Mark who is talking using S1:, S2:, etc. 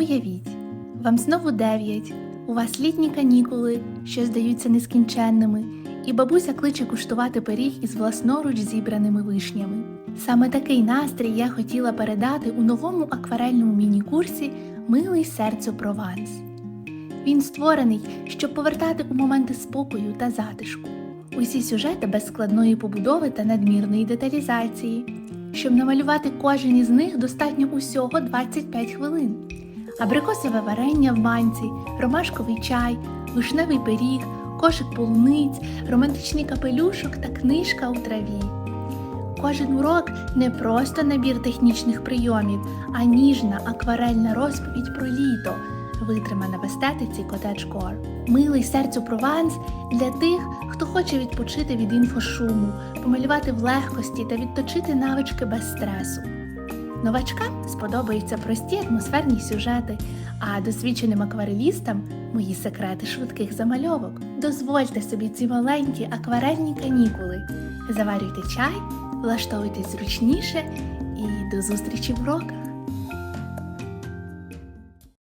S1: Уявіть, вам знову дев'ять, у вас літні канікули, що здаються нескінченними, і бабуся кличе куштувати пиріг із власноруч зібраними вишнями. Саме такий настрій я хотіла передати у новому акварельному міні-курсі Милий серцю Прованс. Він створений, щоб повертати у моменти спокою та затишку. Усі сюжети без складної побудови та надмірної деталізації. Щоб намалювати кожен із них достатньо усього 25 хвилин. Абрикосове варення в банці, ромашковий чай, вишневий пиріг, кошик полуниць, романтичний капелюшок та книжка у траві. Кожен урок не просто набір технічних прийомів, а ніжна акварельна розповідь про літо, витримана в естетиці котедж-кор. Милий серцю Прованс для тих, хто хоче відпочити від інфошуму, помалювати в легкості та відточити навички без стресу. Новачкам сподобаються прості атмосферні сюжети, а досвідченим акварелістам мої секрети швидких замальовок. Дозвольте собі ці маленькі акварельні канікули. Заварюйте чай, влаштовуйтесь зручніше і до зустрічі в уроках!